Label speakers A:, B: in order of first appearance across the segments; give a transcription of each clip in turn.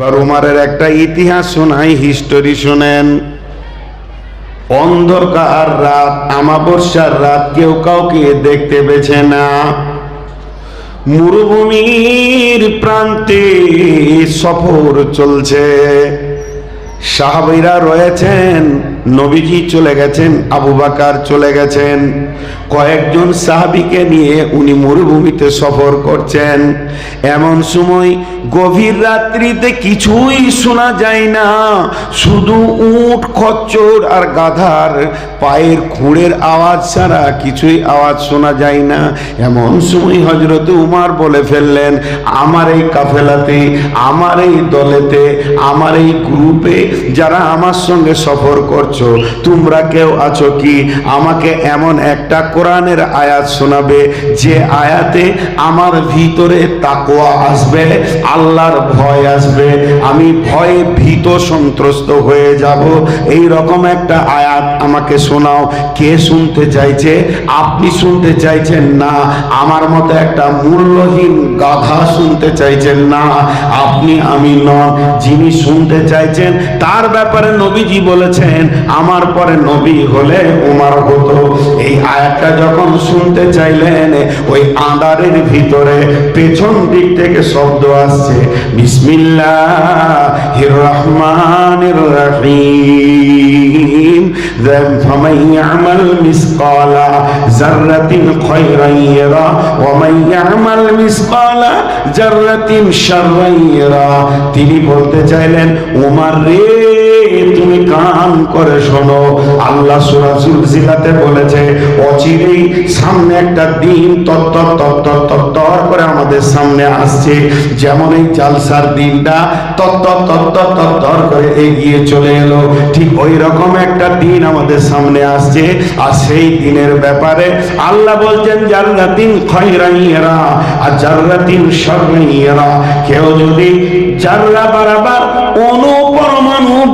A: এবার উমারের একটা ইতিহাস শোনাই হিস্টোরি শোনেন। অন্ধকার রাত, আমাবস্যার রাত, কেউ কাউকে দেখতে পেছে না। মরুভূমির প্রান্তে সফর চলছে। সাহাবিরা রয়েছেন, নবীজি চলে গেছেন, আবু বাকার চলে গেছেন। কয়েকজন সাহাবিকে নিয়ে উনি মরুভূমিতে সফর করছেন। এমন সময় গভীর রাত্রিতে কিছুই শোনা যায় না। শুধু উট, খচ্চর আর গাধার পায়ের খুঁড়ের আওয়াজ ছাড়া কিছুই আওয়াজ শোনা যায় না। এমন সময় হজরত উমার বলে ফেললেন, আমার এই কাফেলাতে, আমার এই দলেতে, আমার এই গ্রুপে যারা আমার সঙ্গে সফর করছ, তোমরা কেউ আছো কি? আমাকে এমন একটা কোরআনের আয়াত শোনাবে। যে আয়াতে আমার ভিতরে তাকোয়া আসবে, আল্লাহর ভয় আসবে, আমি ভয়ে ভীত সন্ত্রস্ত হয়ে যাব। এই রকম একটা আয়াত আমাকে শোনাও। কে শুনতে চাইছে? আপনি শুনতে চাইছেন না? আমার মতো একটা মূল্যহীন গাধা শুনতে চাইছেন না? আপনি আমি নন। যিনি শুনতে চাইছেন, তার ব্যাপারে নবীজি বলেছেন, আমার পরে নবী হলে উমার হতো। এই আয়াতটা যখন শুনতে চাইলেন ওই আঁদারের ভিতরে পেছন দিক থেকে শব্দ আসছে বিসমিল্লাহ রহমানির রহিম فمن يعمل مثقال ذرة خيرا يرى ومن يعمل مثقال ذرة شرا يرى তিনি বলতে চাইলেন উমার রে তুমি কান করে শোনো আল্লাহ সুরাসুল জিলাতে বলেছে অচিরেই সামনে একটা দিন তত্তর তত্তর তত্তর করে আমাদের সামনে আসছে যেমন এই জালসার দিনটা তত্তর তত্তর তত্তর করে এগিয়ে চলে এলো ঠিক ওই রকম একটা দিন আমাদের সামনে আসছে আর সেই দিনের ব্যাপারে আল্লাহ বলছেন জান্নাতিন খয়রাইয়েরা আর জান্নাতিন শররাইয়েরা কেউ যদি জাররা বারাবার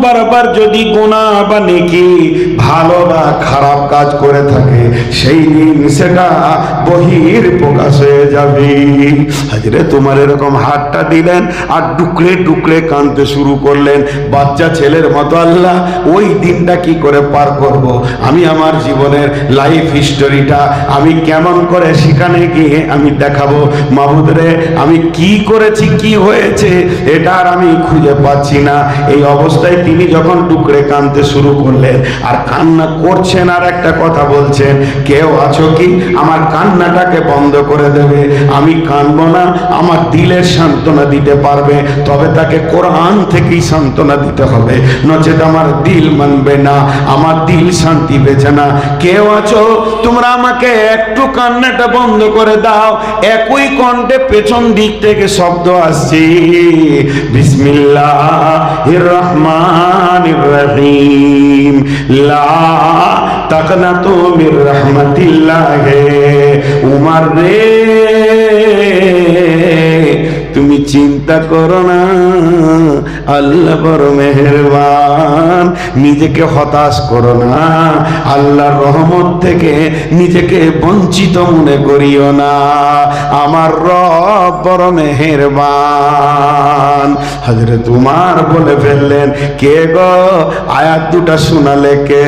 A: বারবার যদি গুণা বা নেকি ভালো বা খারাপ কাজ করে থাকে, সেই দিন সেটা বহির প্রকাশ হয়ে যাবে। হাজরে, তোমার এরকম হাতটা দিলেন আর টুকরে টুকরে কাঁদতে শুরু করলেন। বাচ্চা ছেলের মতো আল্লাহ, ওই দিনটা কি করে পার করব। আমি আমার জীবনের লাইফ হিস্টোরিটা আমি কেমন করে সেখানে গিয়ে আমি দেখাবো? মাহুদরে আমি কি করেছি, কি হয়েছে, এটা আর আমি খুঁজে পাচ্ছি না। এই অবস্থায় তিনি যখন টুকরে কাঁদতে শুরু করলেন, আর কান্না করছেন আর একটা কথা বলছেন, কেউ আছো কি? আমার কান্নাটাকে বন্ধ করে দেবে। আমি কানবো না, আমার দিলের সান্ত্বনা দিতে পারবে, তবে তাকে কোরআন থেকেই সান্ত্বনা দিতে হবে। নচেত আমার দিল মানবে না, আমার দিল শান্তি পেছে না। কেউ আছো? তোমরা আমাকে একটু কান্নাটা বন্ধ করে দাও। একই কণ্ঠে পেছন দিক থেকে শব্দ আসছে। বিসমিল্লাহ রহমান রহিম লা তাকনাতু মির রহমাতিল্লাহ উমার রে তুমি চিন্তা করো না। আল্লাহ বড় মেহেরবান। নিজেকে হতাশ করো না। আল্লাহর রহমত থেকে নিজেকে বঞ্চিত মনে করিও না। আমার রব বড় মেহেরবান। হাজরে তোমার বলে ফেললেন, কে গো? আয়াত দুটা শোনালে কে?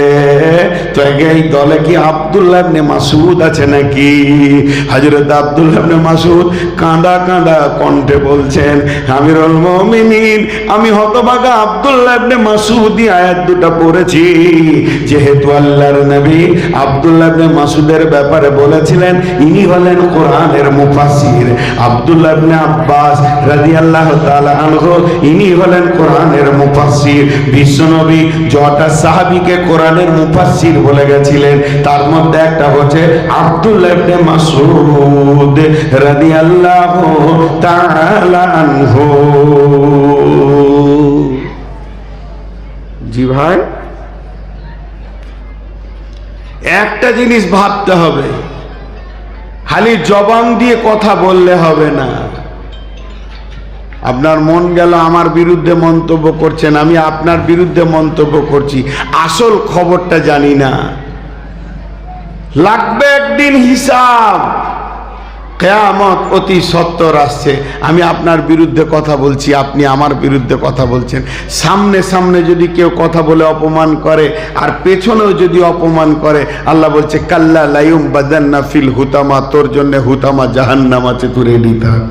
A: তো এই দলে কি আব্দুল্লাহ ইবনে মাসুদ আছে নাকি? হযরত আব্দুল্লাহ ইবনে মাসুদ কাঁদা কাঁদা কণ্ঠে বলছেন, আমিরুল মুমিনিন, আমি হতভাগা আব্দুল্লাহ ইবনে মাসুদি আয়াত দুটা পড়েছি। যেহেতু আল্লাহর নবী আব্দুল্লাহ ইবনে মাসুদের ব্যাপারে বলেছিলেন, ইনি হলেন কোরআনের মুফাসসির। আব্দুল্লাহ ইবনে আব্বাস রাদিয়াল্লাহু তাআলা আনহু, ইনি হলেন কোরআনের মুফাসসির। বিশ্বনবী জটা সাহাবীকে কোরআনের মুফাসসির বলে গেছিলেন, তার মধ্যে একটা হচ্ছে আব্দুল্লাহ ইবনে মাসউদ রাদিয়াল্লাহু তাআলা ভাই। একটা জিনিস ভাবতে হবে। খালি জবান দিয়ে কথা বললে হবে না। আপনার মন গেল, আমার বিরুদ্ধে মন্তব্য করছেন, আমি আপনার বিরুদ্ধে মন্তব্য করছি। আসল খবরটা জানি না। লাগবে একদিন হিসাব। কেয়ামত অতি সত্তর আসছে। আমি আপনার বিরুদ্ধে কথা বলছি, আপনি আমার বিরুদ্ধে কথা বলছেন। সামনে সামনে যদি কেউ কথা বলে অপমান করে, আর পেছনেও যদি অপমান করে, আল্লাহ বলছে, কাল্লা লাইম বাদান্না ফিল হুতামা তোর জন্য হুতামা জাহান্নাম আছে, তুই রেডি থাক।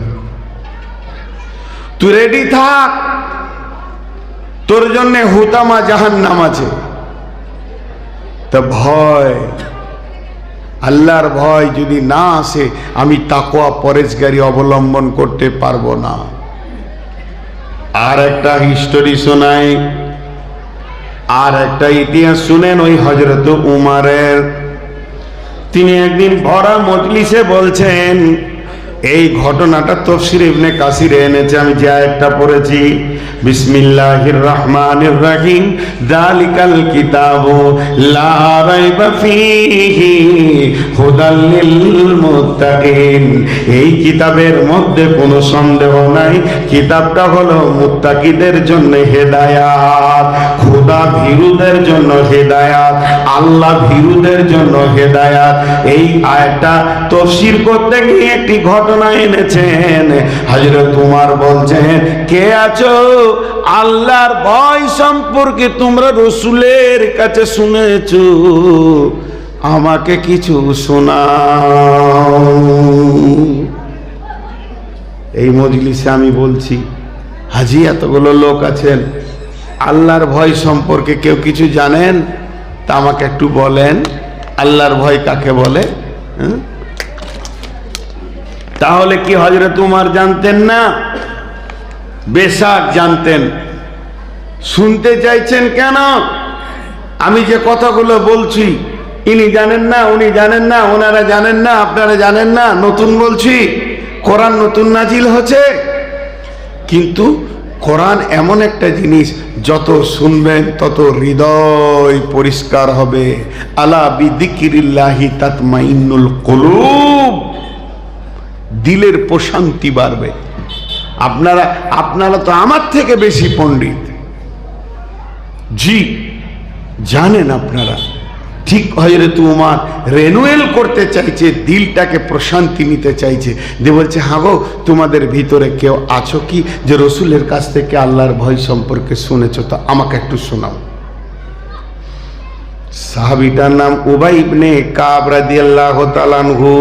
A: তুই রেডি থাক। তোর জন্য হুতামা জাহান্নাম আছে। তা ভয়। আল্লাহর ভয় যদি না আসে, আমি তাকোয়া পরেজগারি অবলম্বন করতে পারব না। আর একটা হিস্টোরি শোনাই। আর একটা ইতিহাস শুনেন ওই হজরত উমারের। তিনি একদিন ভরা মজলিসে বলছেন এই ঘটনাটা তফসির ইবনে কাসিরে এনেছে, আমি যে আয়াতটা পড়েছি। বিসমিল্লাহির রহমানির রহিম যালিকাল কিতাবু লা রাইবা ফীহি হুদাল মুত্তাকিন। এই কিতাবের মধ্যে কোনো সন্দেহ নাই, কিতাবটা হলো মুত্তাকিদের জন্য হেদায়াত, খোদা ভীরুদের জন্য হেদায়াত, আল্লাহ ভীরুদের জন্য হেদায়াত। এই আয়াতটা তফসির করতে গিয়ে একটি ঘটনা এনেছেন। হযরত উমার বলছেন, কে আছো? আল্লাহর ভয় সম্পর্কে তোমরা রসুলের কাছে শুনেছো। আমাকে কিছু শোনাও। এই মজলিসে আমি বলছি, হাজি, এতগুলো লোক আছেন। আল্লাহর ভয় সম্পর্কে কেউ কিছু জানেন? তা আমাকে একটু বলেন। আল্লাহর ভয় কাকে বলে? হ্যাঁ? তাহলে কি হজরত উমার জানতেন না? বেশাক জানতেন। শুনতে চাইছেন কেন? আমি যে কথাগুলো বলছি, ইনি জানেন না, উনি জানেন না, ওনারা জানেন না, আপনারা জানেন না, নতুন বলছি, কোরআন নতুন নাজিল হচ্ছে। কিন্তু কোরআন এমন একটা জিনিস, যত শুনবেন তত হৃদয় পরিষ্কার হবে। আলা বিদিকিরিল্লাহি তাতমাইন্নুল কুলুব। দিলের প্রশান্তি বাড়বে। আপনারা আপনারা তো আমার থেকে বেশি পণ্ডিত। জি, জানেন আপনারা, ঠিক হজরত উমার রেনুয়েল করতে চাইছে, দিলটাকে প্রশান্তি নিতে চাইছে। যে বলছে হ্যাঁ গো, তোমাদের ভিতরে কেউ আছো কি? যে রসুলের কাছ থেকে আল্লাহর ভয় সম্পর্কে শুনেছো, তো আমাকে একটু শোনাও। সাহাবিটার নাম উবাই ইবনে কাব রাদিয়াল্লাহু তাআলা আনহু।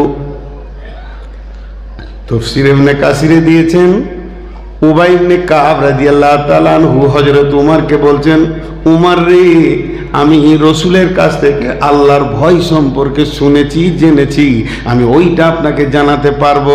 A: তফসির এমনে কাসিরে দিয়েছেন। উবাই ইবনে কাব রাদিয়াল্লাহু তাআলা আনহু হযরত উমারকে বলছেন, উমার রে, আমি রসুলের কাছ থেকে আল্লাহর ভয় সম্পর্কে শুনেছি, জেনেছি। আমি ওইটা আপনাকে জানাতে পারব।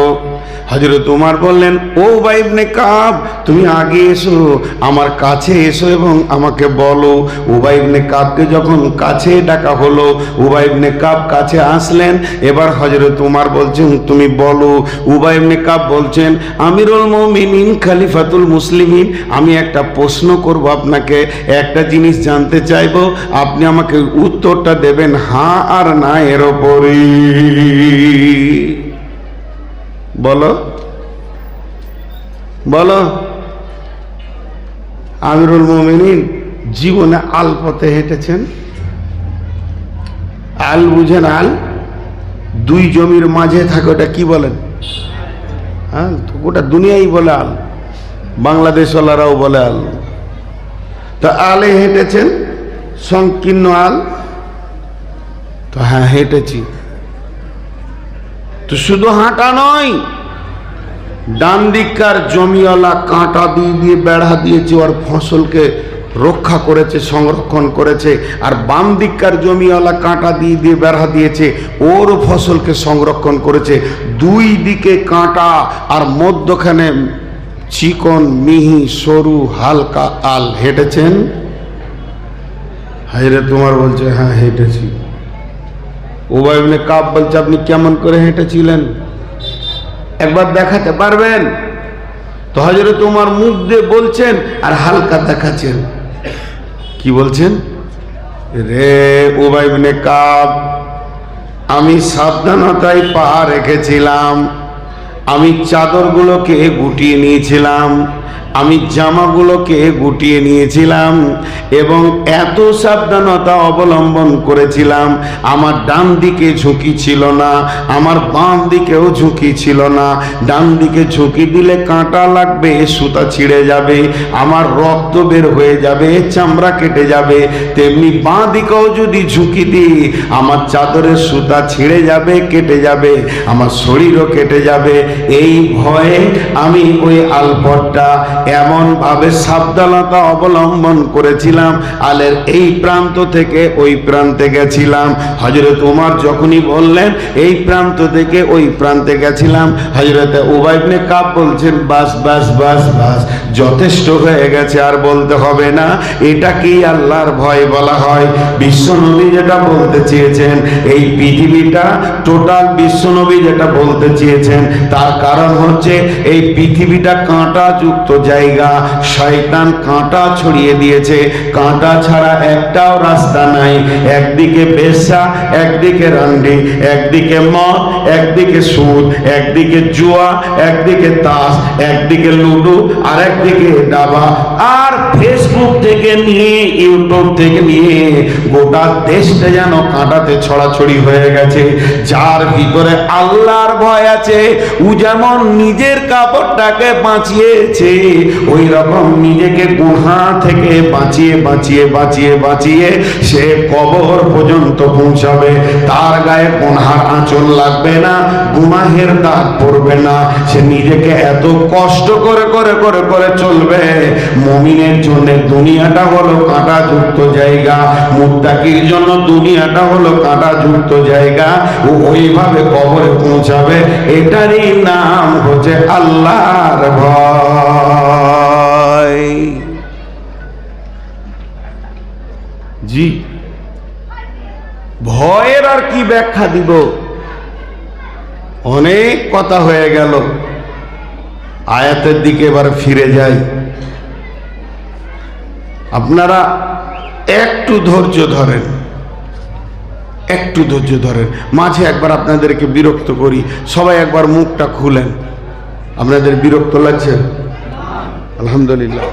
A: হজরত উমার বললেন, ও বাইবনে কাব, তুমি আগে এসো, আমার কাছে এসো এবং আমাকে বলো। উবাইবনে কাবকে যখন কাছে ডাকা হলো উবাইবনে কাব কাছে আসলেন। এবার হজরত উমার বলছেন, তুমি বলো। উবাইবনে কাব বলছেন, আমিরুল মমিনিন খালিফাতুল মুসলিমিন, আমি একটা প্রশ্ন করব আপনাকে, একটা জিনিস জানতে চাইব, আপনি আমাকে উত্তরটা দেবেন হ্যাঁ আর না এর ওপরই বলো। বলো। আমিরুল মোমিনিন জীবনে আল পথে হেঁটেছেন। আল বুঝেন আল দুই জমির মাঝে থাকে, ওটা কি বলেন? হ্যাঁ গোটা দুনিয়াই বলে আল, বাংলাদেশওয়ালারাও বলে আল। তা আলে হেঁটেছেন, সংকীর্ণ আল। তো হ্যাঁ হেঁটেছি। তো শুধু হাঁটা নয়, ডান দিককার জমিওয়ালা কাঁটা দিয়ে দিয়ে বেড়া দিয়েছে, ওর ফসলকে রক্ষা করেছে, সংরক্ষণ করেছে, আর বাম দিককার জমিওয়ালা কাঁটা দিয়ে দিয়ে বেড়া দিয়েছে, ওর ফসলকে সংরক্ষণ করেছে। দুই দিকে কাঁটা আর মধ্যখানে চিকন, মিহি, সরু, হালকা আল হেঁটেছেন? হাইরে তোমার বলছে হ্যাঁ হেঁটেছি। ওবাইবনে কাপ বলছে, আপনি কেমন করে হেঁটেছিলেন? একবার দেখাতে পারবেন? তো হজরত তোমার মুখ দিয়ে বলছেন আর হালকা দেখাচ্ছেন। কি বলছেন? রে ওবাইবনে কাপ আমি সাবধানতায় পা রেখেছিলাম। আমি চাদরগুলোকে গুটিয়ে নিয়েছিলাম। আমি জামাগুলোকে গুটিয়ে নিয়েছিলাম এবং এত সাবধানতা অবলম্বন করেছিলাম। আমার ডান দিকে ঝুঁকি ছিল না, আমার বাম দিকেও ঝুঁকি ছিল না। ডান দিকে ঝুঁকি দিলে কাঁটা লাগবে, সুতা ছিঁড়ে যাবে, আমার রক্ত বের হয়ে যাবে, চামড়া কেটে যাবে। তেমনি বাঁ দিকেও যদি ঝুঁকি দিই, আমার চাদরের সুতা ছিঁড়ে যাবে, কেটে যাবে, আমার শরীরও কেটে যাবে। এই ভয়ে আমি ওই আলপটটা এমনভাবে সাবধানতা অবলম্বন করেছিলাম, আলের এই প্রান্ত থেকে ওই প্রান্তে গেছিলাম। হজরত উমার যখনই বললেন, এই প্রান্ত থেকে ওই প্রান্তে গেছিলাম হজরত উবাইবনে কাপ বলছেন, বাস বাস বাস বাস, যথেষ্ট হয়ে গেছে, আর বলতে হবে না। এটা কি আল্লাহর ভয় বলা হয়? বিশ্বনবী যেটা বলতে চেয়েছেন, এই পৃথিবীটা টোটাল বিশ্বনবী যেটা বলতে চেয়েছেন, তার কারণ হচ্ছে এই পৃথিবীটা কাঁটা যুক্ত জায়গা। শয়তান কাঁটা ছড়িয়ে দিয়েছে। কাঁটা ছাড়া একটাও রাস্তা নাই। একদিকে বেশ্যা, একদিকে রান্ডি, একদিকে মদ, একদিকে সুদ, একদিকে জুয়া, একদিকে তাস, একদিকে লুডো আর একদিকে ডাবা। আর ফেসবুক থেকে নিয়ে ইউটিউব থেকে নিয়ে গোটা দেশটা যেন কাঁটাতে ছড়াছড়ি হয়ে গেছে। যার ভিতরে আল্লাহর ভয় আছে, ও যেমন নিজের কাপড়টাকে বাঁচিয়েছে ওই রকম নিজেকে গুহা থেকে বাঁচিয়ে বাঁচিয়ে বাঁচিয়ে বাঁচিয়ে সে কবর পর্যন্ত পৌঁছাবে। তার গায়ে কোনহার আঁচল লাগবে না, গুনাহের দাগ পড়বে না। সে নিজেকে এত কষ্ট করে করে করে করে চলবে। মমিনের জন্য দুনিয়াটা হলো কাঁটা যুক্ত জায়গা। মুত্তাকির জন্য দুনিয়াটা হলো কাঁটা যুক্ত জায়গা। ও ওইভাবে কবরে পৌঁছাবে। এটারই নাম হচ্ছে আল্লাহর ভয়। জি। ভয়ের আর কি ব্যাখ্যা দিব? অনেক কথা হয়ে গেল। আয়াতের দিকে এবার ফিরে যাই। আপনারা একটু ধৈর্য ধরেন। একটু ধৈর্য ধরেন। মাঝে একবার আপনাদেরকে বিরক্ত করি। সবাই একবার মুখটা খুলেন। আপনাদের বিরক্ত লাগছে? আলহামদুলিল্লাহ।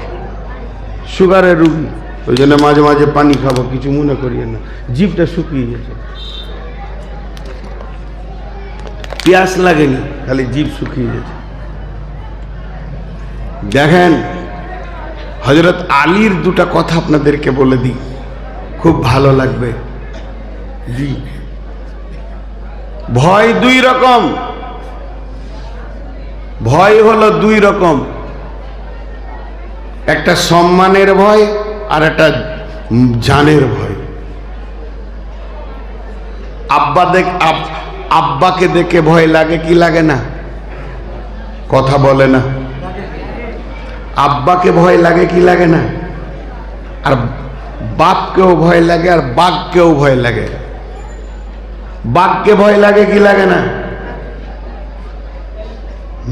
A: সুগারের রুগী। ওই জন্য মাঝে মাঝে পানি খাব, কিছু মনে করিয়ে না। জিভটা শুকিয়ে গেছে। পেঁয়াজ লাগেনি, খালি জিভ শুকিয়ে গেছে। দেখেন হজরত আলীর দুটা কথা আপনাদেরকে বলে দিই। খুব ভালো লাগবে। জি। ভয় দুই রকম। ভয় হলো দুই রকম। একটা সম্মানের ভয় আর একটা জানের ভয়। আব্বা দেখ আব্বাকে দেখে ভয় লাগে, কি লাগে না? কথা বলে না। আব্বাকে ভয় লাগে, কি লাগে না? আর বাপকেও ভয় লাগে, আর বাঘকেও ভয় লাগে। বাঘকে ভয় লাগে, কি লাগে না?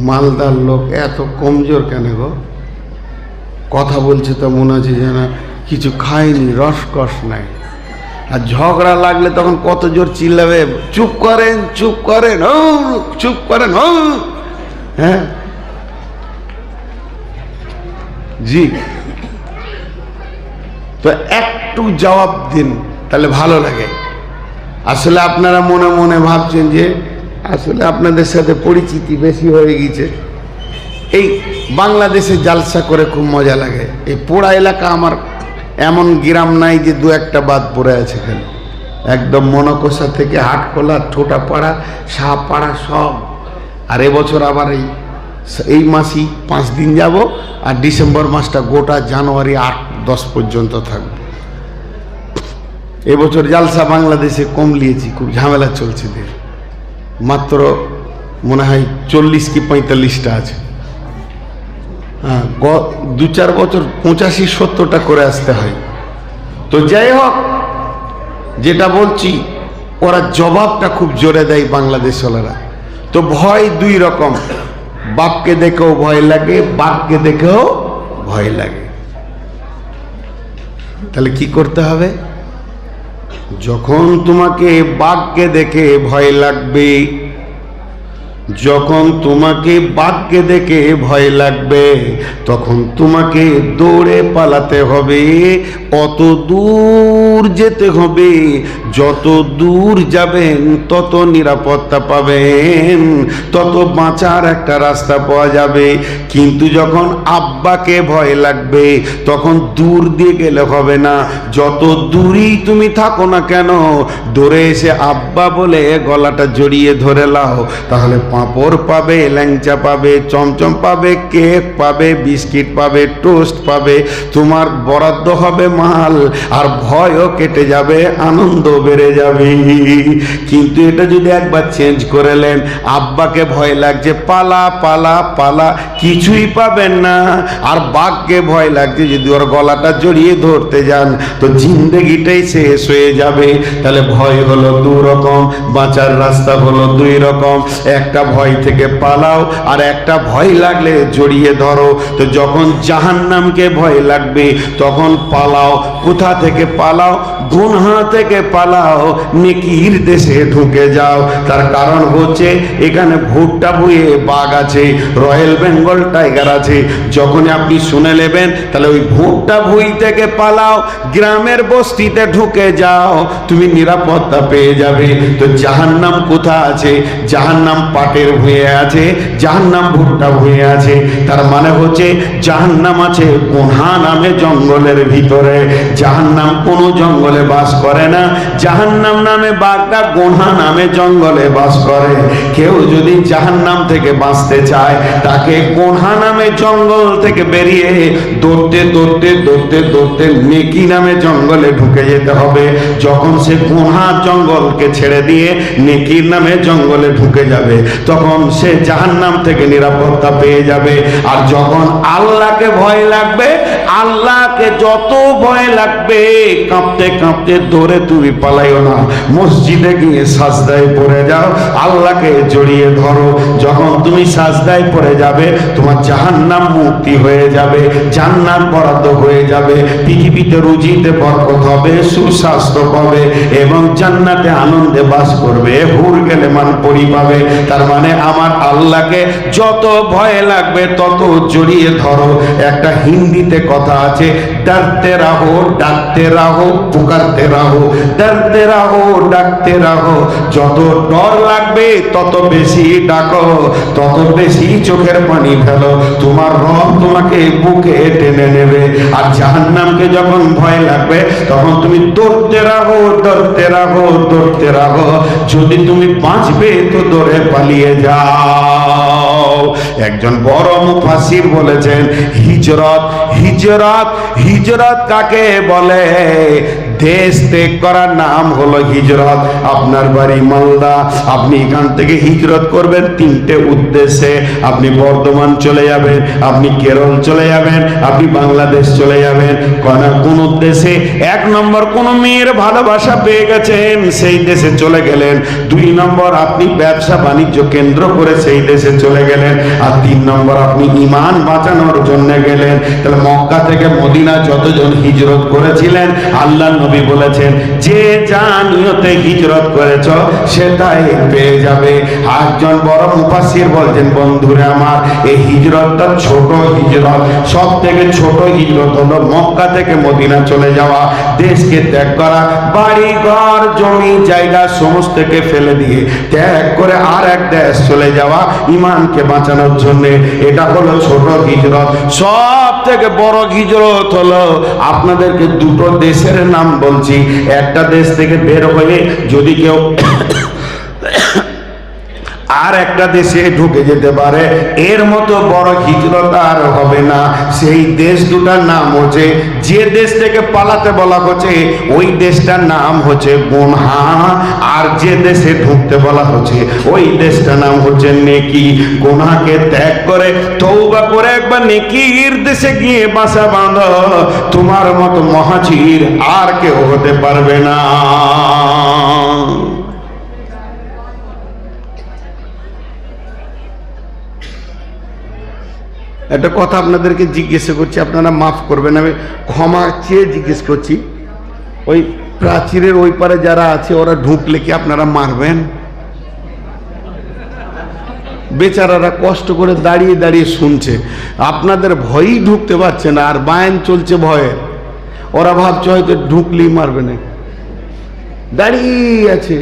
A: মালদার লোক এত কমজোর কেন গো? কথা বলছে তো মনে হচ্ছে যেন কিছু খায়নি, রসকস নাই। আর ঝগড়া লাগলে তখন কত জোর চিল্লাবে, চুপ করেন চুপ করেন, ও, চুপ করেন, ও। হ্যাঁ? জি। তো একটু জবাব দিন, তাহলে ভালো লাগে। আসলে আপনারা মনে মনে ভাবছেন যে, আসলে আপনাদের সাথে পরিচিতি বেশি হয়ে গেছে। এই বাংলাদেশে জালসা করে খুব মজা লাগে। এই পোড়া এলাকা আমার এমন গ্রাম নাই যে দু একটা বাদ পড়ে আছে এখানে। একদম মনকষা থেকে হাটখোলা, ঠোঁটাপাড়া শাহপাড়া সব। আর এবছর আবার এই এই মাসই পাঁচ দিন যাব আর ডিসেম্বর মাসটা গোটা জানুয়ারি আট, দশ পর্যন্ত থাকবে। এবছর জালসা বাংলাদেশে কম নিয়েছি খুব ঝামেলা চলছে মাত্র মনে হয় চল্লিশ কি পঁয়তাল্লিশটা আছে। দু চার বছর পঁচাশি, সত্তরটা করে আসতে হয়। তো যাই হোক, যেটা বলছি, ওরা জবাবটা খুব জোরে দেয় বাংলাদেশওয়ালারা। তো ভয় দুই রকম। বাপকে দেখেও ভয় লাগে, বাপকে দেখেও ভয় লাগে। তাহলে কি করতে হবে? যখন তোমাকে বাঘকে দেখে ভয় লাগবে যখন তোমাকে বাঘকে দেখে ভয় লাগবে, তখন তোমাকে দৌড়ে পালাতে হবে। অত দূর যেতে হবে, যত দূর যাবেন, তত নিরাপত্তা পাবেন, তত বাঁচার একটা রাস্তা পাওয়া যাবে। কিন্তু যখন আব্বাকে ভয় লাগবে, তখন দূর দিয়ে গেলে হবে না। যত দূরেই তুমি থাকো না কেন, দৌড়ে এসে আব্বা বলে গলাটা জড়িয়ে ধরে লাও, তাহলে পাঁপড় পাবে, ল্যাংচা পাবে, চমচম পাবে, কেক পাবে, বিস্কিট পাবে, টোস্ট পাবে, তোমার বরাদ্দ হবে মাল, আর ভয়ও কেটে যাবে আনন্দ বেড়ে যাবে। কিন্তু এটা যদি একবার চেঞ্জ করে নেন, আব্বাকে ভয় লাগছে, পালা পালা পালা, কিছুই পাবেন না। আর বাঘকে ভয় লাগছে, যদি ওর গলাটা জড়িয়ে ধরতে যান, তো জিন্দগিটাই শেষ হয়ে যাবে। তাহলে ভয় হলো দু রকম, বাঁচার রাস্তা হলো দুই রকম। একটা ভয় থেকে পালাও, আর একটা ভয় লাগলে জড়িয়ে ধরো। তো যখন জাহান্নামকে ভয় লাগবে, তখন পালাও, কোথা থেকে পালাও? গুনহা থেকে পালাও, নেকির দেশে ঢুকে যাও। তার কারণ হচ্ছে, এখানে ভুট্টা বুয়ে বাঘ আছে রয়্যাল বেঙ্গল টাইগার আছে। যখন আপনি শুনে নেবেন, তাহলে ওই ভুট্টা ভুই থেকে পালাও, গ্রামের বস্তিতে ঢুকে যাও, তুমি নিরাপত্তা পেয়ে যাবে। তো জাহান্নাম কোথা আছে? জাহান্নাম পাটের ভুঁয়ে আছে, জাহান্নাম ভুট্টা ভুঁয়ে আছে। তার মানে হচ্ছে, জাহান্নাম আছে কোনহা নামে জঙ্গলের ভিতরে। জাহান্নাম কোন জঙ্গলে বাস করে না। জাহান্নাম নামে বাঘটা গোনহা নামে জঙ্গলে বাস করে। কেউ যদি জাহান্নাম থেকে বাঁচতে চায়, তাকে গোনহা নামে জঙ্গল থেকে বেরিয়ে দৌড়তে দৌড়তে দৌড়তে দৌড়তে নেকি নামে জঙ্গলে ঢুকে যেতে হবে। যখন সে গোনহা জঙ্গলকে ছেড়ে দিয়ে নেকির নামে জঙ্গলে ঢুকে যাবে তখন সে জাহান্নাম থেকে নিরাপত্তা পেয়ে যাবে। আর যখন আল্লাহকে ভয় লাগবে, আল্লাহকে যত ভয় লাগবে, কাঁপতে কাঁপতে দৌড়ে তুমি পালাইও না। মসজিদে গিয়ে সাজদায় পড়ে যাও, আল্লাহকে জড়িয়ে ধরো। যখন তুমি সাজদায় পড়ে যাবে, তোমার জাহান্নাম মুক্তি হয়ে যাবে, জান্নাত বরাদ্দ হয়ে যাবে, পৃথিবীতে রুজিতে বরকত হবে, সুস্বাস্থ্য পাবে এবং জান্নাতে আনন্দে বাস করবে। হুর গেলে মান পরি পাবে তার মানে আমার আল্লাহকে যত ভয় লাগবে তত জড়িয়ে ধরো। একটা হিন্দিতে কথা আছে ডাকতে রাহো ডাকতে রাহো, পুকারতে রাহো, ডাকতে রাহো ডাকতে রাহো। যত ডর লাগবে, তত বেশি ডাকো, তত বেশি চোখের পানি ফেলো। তোমার রব তোমাকে বুকে টেনে নেবে। আর জাহান্নামকে যখন ভয় লাগবে, তখন তুমি দৌড়তে রাহো দৌড়তে রাহো দৌড়তে রাহো। যদি তুমি বাঁচবে, তো দৌড়ে পালিয়ে যাও। একজন বড় মুফাসির বলেছেন হিজরত হিজরত হিজরত কাকে বলে? দেশ ত্যাগ করার নাম হলো হিজরত। আপনার বাড়ি মালদা, আপনি এখান থেকে হিজরত করবেন তিনটে উদ্দেশ্যে। আপনি বর্ধমান চলে যাবেন, আপনি কেরল চলে যাবেন, আপনি বাংলাদেশ চলে যাবেন। কোন কোন উদ্দেশ্যে এক নম্বর কোন মেয়ের ভালোবাসা পেয়ে গেছেন, সেই দেশে চলে গেলেন। দুই নম্বর আপনি ব্যবসা বাণিজ্য কেন্দ্র করে সেই দেশে চলে গেলেন। আর তিন নম্বর আপনি ইমান বাঁচানোর জন্য গেলেন। তাহলে মক্কা থেকে মদিনা যতজন হিজরত করেছিলেন, আল্লাহ নবী বলেছেন, যে যা নিয়তে হিজরত করেছ সেটাই পেয়ে যাবে। একজন বড় মুফাসির বলছেন, বন্ধুরে আমার, এই হিজরতটা ছোট হিজরত। সব থেকে ছোট হিজরত হলো মক্কা থেকে মদিনা চলে যাওয়া, দেশকে ত্যাগ করা বাড়ি ঘর জমি, জায়গা সমস্তকে ফেলে দিয়ে ত্যাগ করে আর এক দেশ চলে যাওয়া, ইমানকে বাঁচানোর জন্য। এটা হলো ছোট হিজরত। সব থেকে বড় হিজরত হলো আপনাদেরকে দুটো দেশের নাম বলছি একটা দেশ থেকে বের হয়ে যদি কেউ আর একটা দেশে ঢুকে যেতে পারে। এর মতো বড় হিজরত আর হবে না। সেই দেশ দুটার নাম হচ্ছে, যে দেশ থেকে পালাতে বলা হচ্ছে, ওই দেশটার নাম হচ্ছে গুনহা আর যে দেশে ঢুকতে বলা হচ্ছে, ওই দেশটার নাম হচ্ছে নেকি। গুনহাকে ত্যাগ করে তৌবা করে একবার নেকির দেশে গিয়ে বাসা বাঁধ। তোমার মতো মহাজির আর কেউ হতে পারবে না। একটা কথা আপনাদেরকে জিজ্ঞেস করছি, আপনারা মাফ করবেন, আমি ক্ষমা চেয়ে জিজ্ঞেস করছি, ওই প্রাচীরের ওই পারে যারা আছে, ওরা ঢুকলে কি আপনারা মারবেন?
B: বেচারারা কষ্ট করে দাঁড়িয়ে দাঁড়িয়ে শুনছে, আপনাদের ভয়ই ঢুকতে পারছে না, আর বায়ান চলছে ভয়ে। ওরা ভাবছে হয়তো ঢুকলেই মারবে না। দাঁড়িয়ে আছে।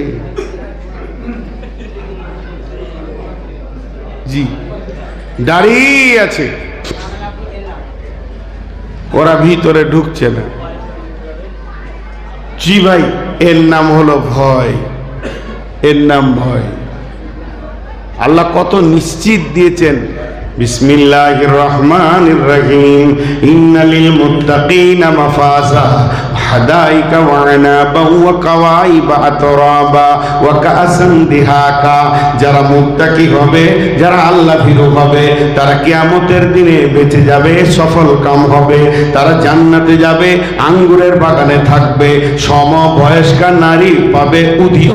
B: জি, দাঁড়িয়ে আছে। ওরা ভিতরে ঢুকছে না। জি ভাই, এর নাম হলো ভয়। এর নাম ভয়। আল্লাহ কত নিশ্চিত দিয়েছেন। বিসমিল্লাহির রহমানির রহিম। ইন্নালিল মুত্তাকিনা মাফাজা। হাদাইকা وعنابا وقوائب ওয়া وكأسا دهاكا যারা মুত্তাকি হবে, যারা আল্লাহ ভীরু হবে, তারা কিয়ামতের দিনে বেঁচে যাবে, সফল কাম হবে। তারা জান্নাতে যাবে, আঙ্গুরের বাগানে থাকবে। সমবয়স্কা নারী পাবে উদি